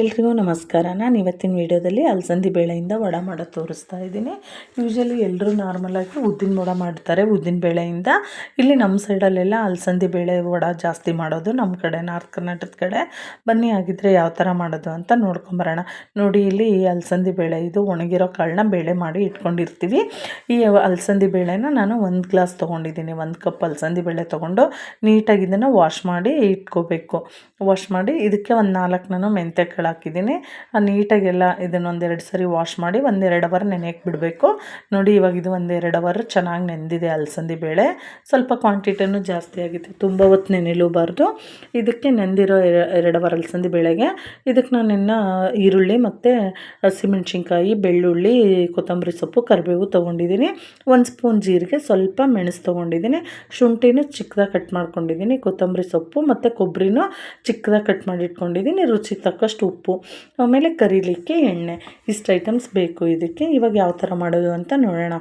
ಎಲ್ರಿಗೂ ನಮಸ್ಕಾರ. ನಾನು ಇವತ್ತಿನ ವೀಡಿಯೋದಲ್ಲಿ ಅಲಸಂದಿ ಬೇಳೆಯಿಂದ ವಡ ಮಾಡೋದು ತೋರಿಸ್ತಾ ಇದ್ದೀನಿ. ಯೂಶಲಿ ಎಲ್ಲರೂ ನಾರ್ಮಲಾಗಿ ಉದ್ದಿನ ವಡ ಮಾಡ್ತಾರೆ. ಉದ್ದಿನ ಬೇಳೆಯಿಂದ ಇಲ್ಲಿ ನಮ್ಮ ಸೈಡಲ್ಲೆಲ್ಲ ಅಲಸಂದಿ ಬೇಳೆ ವಡ ಜಾಸ್ತಿ ಮಾಡೋದು ನಮ್ಮ ಕಡೆ, ನಾರ್ತ್ ಕರ್ನಾಟಕದ ಕಡೆ. ಬನ್ನಿ ಆಗಿದ್ದರೆ ಯಾವ ಥರ ಮಾಡೋದು ಅಂತ ನೋಡ್ಕೊಂಬರೋಣ. ನೋಡಿ, ಇಲ್ಲಿ ಈ ಅಲಸಂದಿ ಬೇಳೆ, ಇದು ಒಣಗಿರೋ ಕಾಳನ್ನ ಬೇಳೆ ಮಾಡಿ ಇಟ್ಕೊಂಡಿರ್ತೀವಿ. ಈ ಅಲಸಂದಿ ಬೇಳೆನ ನಾನು ಒಂದು ಗ್ಲಾಸ್ ತೊಗೊಂಡಿದ್ದೀನಿ. ಒಂದು ಕಪ್ ಅಲಸಂದಿ ಬೇಳೆ ತೊಗೊಂಡು ನೀಟಾಗಿ ಇದನ್ನು ವಾಶ್ ಮಾಡಿ ಇಟ್ಕೋಬೇಕು. ವಾಶ್ ಮಾಡಿ ಇದಕ್ಕೆ ಒಂದು ನಾಲ್ಕು ನಾನು ಮೆಂತ್ಯ ಕಾಳು ಹಾಕಿದ್ದೀನಿ. ನೀಟಾಗೆಲ್ಲ ಇದನ್ನು ಒಂದೆರಡು ಸರಿ ವಾಶ್ ಮಾಡಿ ಒಂದೆರಡು ಅವರ್ ನೆನೆಯಕ್ಕೆ ಬಿಡಬೇಕು. ನೋಡಿ ಇವಾಗ ಇದು ಒಂದೆರಡು ಅವರ್ ಚೆನ್ನಾಗಿ ನೆಂದಿದೆ ಅಲಸಂದಿ ಬೇಳೆ. ಸ್ವಲ್ಪ ಕ್ವಾಂಟಿಟಿನೂ ಜಾಸ್ತಿ ಆಗಿದೆ ತುಂಬ ಹೊತ್ತು ನೆನೆಲೂಬಾರ್ದು ಇದಕ್ಕೆ ನೆಂದಿರೋ ಎರಡು ಅವರ್ ಅಲಸಂದಿ ಬೇಳೆಗೆ. ಇದಕ್ಕೆ ನಾನು ಇನ್ನು ಈರುಳ್ಳಿ ಮತ್ತು ಹಸಿಮೆಣ್ಸಿನ್ಕಾಯಿ, ಬೆಳ್ಳುಳ್ಳಿ, ಕೊತ್ತಂಬರಿ ಸೊಪ್ಪು, ಕರಿಬೇವು ತೊಗೊಂಡಿದ್ದೀನಿ. ಒಂದು ಸ್ಪೂನ್ ಜೀರಿಗೆ, ಸ್ವಲ್ಪ ಮೆಣಸು ತೊಗೊಂಡಿದ್ದೀನಿ. ಶುಂಠಿನೂ ಚಿಕ್ಕದಾಗಿ ಕಟ್ ಮಾಡ್ಕೊಂಡಿದ್ದೀನಿ. ಕೊತ್ತಂಬರಿ ಸೊಪ್ಪು ಮತ್ತು ಕೊಬ್ಬರಿನೂ ಚಿಕ್ಕದಾಗಿ ಕಟ್ ಮಾಡಿ ಇಟ್ಕೊಂಡಿದ್ದೀನಿ. ರುಚಿಗೆ ತಕ್ಕಷ್ಟು ಉಪ್ಪು ಆಮೇಲೆ ಕರಿಲಿಕ್ಕೆ ಎಣ್ಣೆ. ಇಷ್ಟು ಐಟಮ್ಸ್ ಬೇಕು ಇದಕ್ಕೆ. ಇವಾಗ ಯಾವ ಥರ ಮಾಡೋದು ಅಂತ ನೋಡೋಣ.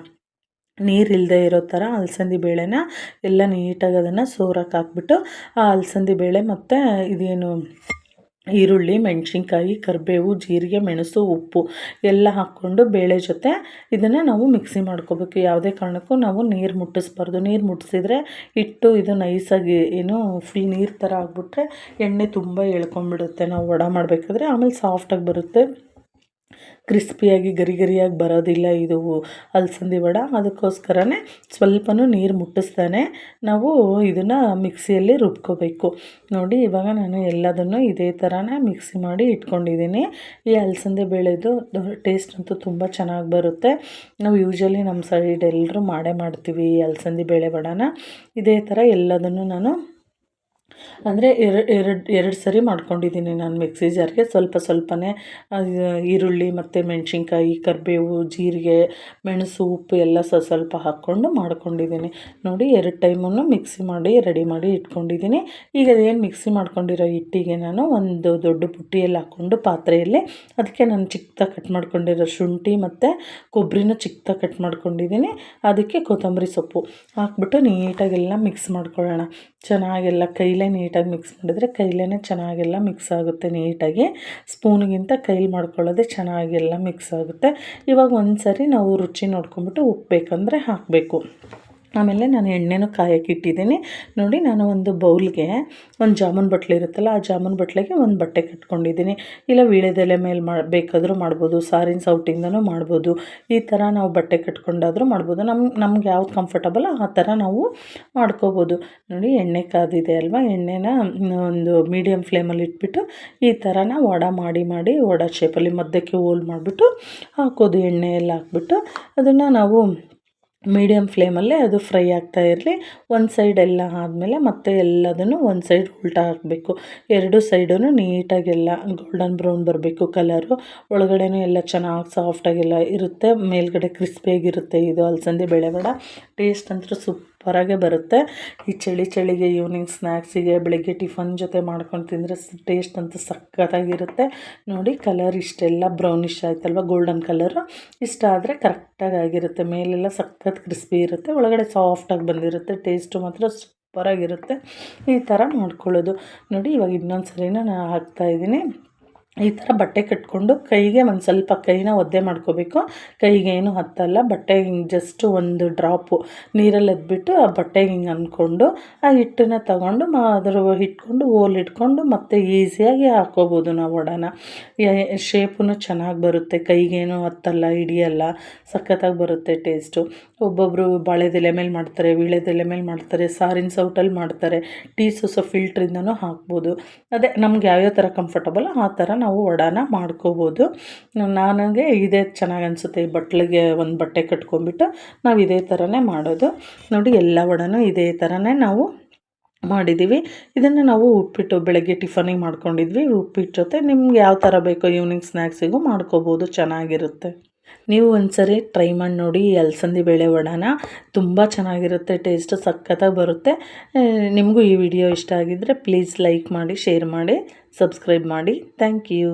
ನೀರಿಲ್ಲದೆ ಇರೋ ಥರ ಅಲಸಂದಿ ಬೇಳೆನ ಎಲ್ಲ ನೀಟಾಗಿ ಅದನ್ನು ಸೋರಕ್ಕೆ ಹಾಕ್ಬಿಟ್ಟು ಆ ಅಲಸಂದಿ ಬೇಳೆ ಮತ್ತು ಇದೇನು ಈರುಳ್ಳಿ, ಮೆಣಸಿನ್ಕಾಯಿ, ಕರಿಬೇವು, ಜೀರಿಗೆ, ಮೆಣಸು, ಉಪ್ಪು ಎಲ್ಲ ಹಾಕ್ಕೊಂಡು ಬೇಳೆ ಜೊತೆ ಇದನ್ನು ನಾವು ಮಿಕ್ಸಿ ಮಾಡ್ಕೋಬೇಕು. ಯಾವುದೇ ಕಾರಣಕ್ಕೂ ನಾವು ನೀರು ಮುಟ್ಟಿಸ್ಬಾರ್ದು. ನೀರು ಮುಟ್ಟಿಸಿದ್ರೆ ಹಿಟ್ಟು ಇದು ನೈಸಾಗಿ ಏನು ಫುಲ್ ನೀರು ಥರ ಆಗಿಬಿಟ್ರೆ ಎಣ್ಣೆ ತುಂಬ ಎಳ್ಕೊಂಬಿಡುತ್ತೆ ನಾವು ವಡ ಮಾಡಬೇಕಾದ್ರೆ ಆಮೇಲೆ ಸಾಫ್ಟಾಗಿ ಬರುತ್ತೆ. ಕ್ರಿಸ್ಪಿಯಾಗಿ ಗರಿ ಗರಿಯಾಗಿ ಬರೋದಿಲ್ಲ ಇದು ಅಲಸಂದಿ ವಡ. ಅದಕ್ಕೋಸ್ಕರನೇ ಸ್ವಲ್ಪನೂ ನೀರು ಮುಟ್ಟಿಸ್ತಾನೆ. ನಾವು ಇದನ್ನು ಮಿಕ್ಸಿಯಲ್ಲಿ ರುಬ್ಕೋಬೇಕು. ನೋಡಿ, ಇವಾಗ ನಾನು ಎಲ್ಲದನ್ನು ಇದೇ ಥರನೇ ಮಿಕ್ಸಿ ಮಾಡಿ ಇಟ್ಕೊಂಡಿದ್ದೀನಿ. ಈ ಅಲಸಂದಿ ಬೇಳೆದು ಟೇಸ್ಟ್ ಅಂತೂ ತುಂಬ ಚೆನ್ನಾಗಿ ಬರುತ್ತೆ. ನಾವು ಯೂಶ್ವಲಿ ನಮ್ಮ ಸೈಡ್ ಎಲ್ಲರೂ ಮಾಡೇ ಮಾಡ್ತೀವಿ ಈ ಅಲಸಂದಿ ಬೇಳೆ ವಡನ. ಇದೇ ಥರ ಎಲ್ಲದನ್ನು ನಾನು ಅಂದರೆ ಎರಡು ಎರಡು ಎರಡು ಸರಿ ಮಾಡ್ಕೊಂಡಿದ್ದೀನಿ ನಾನು ಮಿಕ್ಸಿ ಜಾರ್ಗೆ. ಸ್ವಲ್ಪ ಸ್ವಲ್ಪನೇ ಈರುಳ್ಳಿ ಮತ್ತು ಮೆಣಸಿನ್ಕಾಯಿ, ಕರಿಬೇವು, ಜೀರಿಗೆ, ಮೆಣಸು, ಉಪ್ಪು ಎಲ್ಲ ಸ್ವಲ್ಪ ಸ್ವಲ್ಪ ಹಾಕ್ಕೊಂಡು ಮಾಡ್ಕೊಂಡಿದ್ದೀನಿ ನೋಡಿ ಎರಡು ಟೈಮನ್ನು ಮಿಕ್ಸಿ ಮಾಡಿ, ರೆಡಿ ಮಾಡಿ ಇಟ್ಕೊಂಡಿದ್ದೀನಿ ಈಗ ಅದೇನು ಮಿಕ್ಸಿ ಮಾಡ್ಕೊಂಡಿರೋ ಹಿಟ್ಟಿಗೆ ನಾನು ಒಂದು ದೊಡ್ಡ ಬುಟ್ಟಿಯಲ್ಲಿ ಹಾಕ್ಕೊಂಡು ಪಾತ್ರೆಯಲ್ಲಿ ಅದಕ್ಕೆ ನಾನು ಚಿಕ್ಕದಾಗಿ ಕಟ್ ಮಾಡ್ಕೊಂಡಿರೋ ಶುಂಠಿ ಮತ್ತು ಕೊಬ್ಬರಿನ ಚಿಕ್ಕದಾಗಿ ಕಟ್ ಮಾಡ್ಕೊಂಡಿದ್ದೀನಿ ಅದಕ್ಕೆ ಕೊತ್ತಂಬರಿ ಸೊಪ್ಪು ಹಾಕ್ಬಿಟ್ಟು ನೀಟಾಗೆಲ್ಲ ಮಿಕ್ಸ್ ಮಾಡ್ಕೊಳ್ಳೋಣ. ಚೆನ್ನಾಗೆಲ್ಲ ಕೈಲೇ ನೀಟಾಗಿ ಮಿಕ್ಸ್ ಮಾಡಿದರೆ ಕೈಲೇ ಚೆನ್ನಾಗೆಲ್ಲ ಮಿಕ್ಸ್ ಆಗುತ್ತೆ ನೀಟಾಗಿ. ಸ್ಪೂನಿಗಿಂತ ಕೈಲಿ ಮಾಡ್ಕೊಳ್ಳೋದೆ ಚೆನ್ನಾಗೆಲ್ಲ ಮಿಕ್ಸ್ ಆಗುತ್ತೆ. ಇವಾಗ ಒಂದು ಸರಿ ನಾವು ರುಚಿ ನೋಡ್ಕೊಂಬಿಟ್ಟು ಉಪ್ಪು ಬೇಕಂದರೆ ಹಾಕಬೇಕು. ಆಮೇಲೆ ನಾನು ಎಣ್ಣೆನೂ ಕಾಯಕ್ಕೆ ಇಟ್ಟಿದ್ದೀನಿ. ನೋಡಿ, ನಾನು ಒಂದು ಬೌಲ್ಗೆ ಒಂದು ಜಾಮೂನ್ ಬಟ್ಲು ಇರುತ್ತಲ್ಲ, ಆ ಜಾಮೂನ್ ಬಟ್ಲಿಗೆ ಒಂದು ಬಟ್ಟೆ ಕಟ್ಕೊಂಡಿದ್ದೀನಿ. ಇಲ್ಲ, ವೀಳ್ಯದೆಲೆ ಮೇಲೆ ಮಾಡಿ ಬೇಕಾದರೂ ಮಾಡ್ಬೋದು, ಸಾರಿನ ಸೌಟಿಂದನೂ ಮಾಡ್ಬೋದು. ಈ ಥರ ನಾವು ಬಟ್ಟೆ ಕಟ್ಕೊಂಡಾದರೂ ಮಾಡ್ಬೋದು. ನಮ್ಮ ನಮ್ಗೆ ಯಾವ್ದು ಕಂಫರ್ಟಬಲ್ ಆ ಥರ ನಾವು ಮಾಡ್ಕೋಬೋದು. ನೋಡಿ, ಎಣ್ಣೆ ಕಾದಿದೆ ಅಲ್ವಾ? ಎಣ್ಣೆನ ಒಂದು ಮೀಡಿಯಮ್ ಫ್ಲೇಮಲ್ಲಿ ಇಟ್ಬಿಟ್ಟು ಈ ಥರನ ವಡ ಮಾಡಿ ಮಾಡಿ, ವಡ ಶೇಪಲ್ಲಿ ಮಧ್ಯಕ್ಕೆ ಹೋಲ್ ಮಾಡಿಬಿಟ್ಟು ಹಾಕೋದು. ಎಣ್ಣೆ ಎಲ್ಲ ಹಾಕ್ಬಿಟ್ಟು ಅದನ್ನು ನಾವು ಮೀಡಿಯಮ್ ಫ್ಲೇಮಲ್ಲೇ ಅದು ಫ್ರೈ ಆಗ್ತಾ ಇರಲಿ. ಒಂದು ಸೈಡ್ ಎಲ್ಲ ಆದಮೇಲೆ ಮತ್ತೆ ಎಲ್ಲದನ್ನು ಒಂದು ಸೈಡ್ ಉಲ್ಟಾ ಹಾಕಬೇಕು. ಎರಡು ಸೈಡೂ ನೀಟಾಗೆಲ್ಲ ಗೋಲ್ಡನ್ ಬ್ರೌನ್ ಬರಬೇಕು ಕಲರು ಒಳಗಡೆನೂ ಎಲ್ಲ ಚೆನ್ನಾಗಿ ಸಾಫ್ಟಾಗೆಲ್ಲ ಇರುತ್ತೆ. ಮೇಲ್ಗಡೆ ಕ್ರಿಸ್ಪಿಯಾಗಿರುತ್ತೆ ಇದು ಅಲಸಂದಿ ಬೇಳೆ ಟೇಸ್ಟ್ ಅಂತೂ ಸೂಪರಾಗೆ ಬರುತ್ತೆ. ಈ ಚಳಿ ಚಳಿಗೆ ಈವ್ನಿಂಗ್ ಸ್ನ್ಯಾಕ್ಸಿಗೆ ಬೆಳಗ್ಗೆ ಟಿಫನ್ ಜೊತೆ ಮಾಡ್ಕೊಂಡು ತಿಂದರೆ ಟೇಸ್ಟ್ ಅಂತೂ ಸಖತ್ತಾಗಿರುತ್ತೆ. ನೋಡಿ ಕಲರ್ ಇಷ್ಟೆಲ್ಲ ಬ್ರೌನಿಷ್ ಆಯ್ತಲ್ವ ಗೋಲ್ಡನ್ ಕಲರು ಇಷ್ಟ ಆದರೆ ಕರೆಕ್ಟಾಗಿ ಆಗಿರುತ್ತೆ. ಮೇಲೆಲ್ಲ ಸಖತ್ ಕ್ರಿಸ್ಪಿ ಇರುತ್ತೆ. ಒಳಗಡೆ ಸಾಫ್ಟಾಗಿ ಬಂದಿರುತ್ತೆ. ಟೇಸ್ಟು ಮಾತ್ರ ಸೂಪರಾಗಿರುತ್ತೆ. ಈ ಥರ ಮಾಡ್ಕೊಳ್ಳೋದು ನೋಡಿ ಇವಾಗ ಇನ್ನೊಂದು ಸರಿನ ನಾನು ಹಾಕ್ತಾಯಿದ್ದೀನಿ ಈ ಥರ ಬಟ್ಟೆ ಕಟ್ಕೊಂಡು ಕೈಗೆ ಒಂದು ಸ್ವಲ್ಪ ಕೈನ ಒದ್ದೆ ಮಾಡ್ಕೋಬೇಕು. ಕೈಗೆ ಏನು ಹತ್ತಲ್ಲ ಬಟ್ಟೆಗೆ ಹಿಂಗೆ ಜಸ್ಟ್ ಒಂದು ಡ್ರಾಪು ನೀರಲ್ಲಿ ಎದ್ಬಿಟ್ಟು ಆ ಬಟ್ಟೆಗೆ ಹಿಂಗೆ ಅಂದ್ಕೊಂಡು ಆ ಹಿಟ್ಟನ್ನ ತಗೊಂಡು ಮಾ ಹಿಟ್ಕೊಂಡು ಇಟ್ಕೊಂಡು ಓಲ್ ಇಟ್ಕೊಂಡು ಮತ್ತೆ ಈಸಿಯಾಗಿ ಹಾಕೋಬೋದು ನಾವು ಒಡನ ಶೇಪೂ ಚೆನ್ನಾಗಿ ಬರುತ್ತೆ ಕೈಗೇನು ಹತ್ತಲ್ಲ, ಹಿಡಿಯಲ್ಲ, ಸಖತ್ತಾಗಿ ಬರುತ್ತೆ ಟೇಸ್ಟು ಒಬ್ಬೊಬ್ಬರು ಬಾಳೆದೆಲೆ ಮೇಲೆ ಮಾಡ್ತಾರೆ ವೀಳ್ಯದೆಲೆ ಮೇಲೆ ಮಾಡ್ತಾರೆ, ಸಾರಿನ ಸೌಟಲ್ಲಿ ಮಾಡ್ತಾರೆ, ಟೀ ಸೊಸೊ ಫಿಲ್ಟ್ರಿಂದನೂ ಹಾಕ್ಬೋದು. ಅದೇ ನಮ್ಗೆ ಯಾವ್ಯಾವ ಥರ ಕಂಫರ್ಟಬಲ್ ಆ ಥರ ವಡಾನ ಮಾಡ್ಕೋಬೋದು. ನನಗೆ ಇದೇ ಚೆನ್ನಾಗಿ ಅನಿಸುತ್ತೆ. ಈ ಬಟ್ಲಿಗೆ ಒಂದು ಬಟ್ಟೆ ಕಟ್ಕೊಂಡ್ಬಿಟ್ಟು ನಾವು ಇದೇ ಥರನೇ ಮಾಡೋದು. ನೋಡಿ, ಎಲ್ಲ ವಡಾನು ಇದೇ ಥರನೇ ನಾವು ಮಾಡಿದ್ದೀವಿ ಇದನ್ನು ನಾವು ಉಪ್ಪಿಟ್ಟು ಬೆಳಗ್ಗೆ ಟಿಫನಿಗೆ ಮಾಡ್ಕೊಂಡಿದ್ವಿ. ಉಪ್ಪಿಟ್ಟು ಜೊತೆ ನಿಮ್ಗೆ ಯಾವ ಥರ ಬೇಕೋ ಈವ್ನಿಂಗ್ ಸ್ನ್ಯಾಕ್ಸಿಗೂ ಮಾಡ್ಕೋಬೋದು. ಚೆನ್ನಾಗಿರುತ್ತೆ. ನೀವು ಒಂದ್ಸರಿ ಟ್ರೈ ಮಾಡಿ ನೋಡಿ, ಅಲಸಂದಿ ಬೇಳೆ ವಡಾನ ತುಂಬ ಚೆನ್ನಾಗಿರುತ್ತೆ ಟೇಸ್ಟ್ ಸಖತ್ತಾಗಿ ಬರುತ್ತೆ. ನಿಮಗೂ ಈ ವಿಡಿಯೋ ಇಷ್ಟ ಆಗಿದ್ದರೆ ಪ್ಲೀಸ್ ಲೈಕ್ ಮಾಡಿ ಶೇರ್ ಮಾಡಿ ಸಬ್ಸ್ಕ್ರೈಬ್ ಮಾಡಿ. Thank you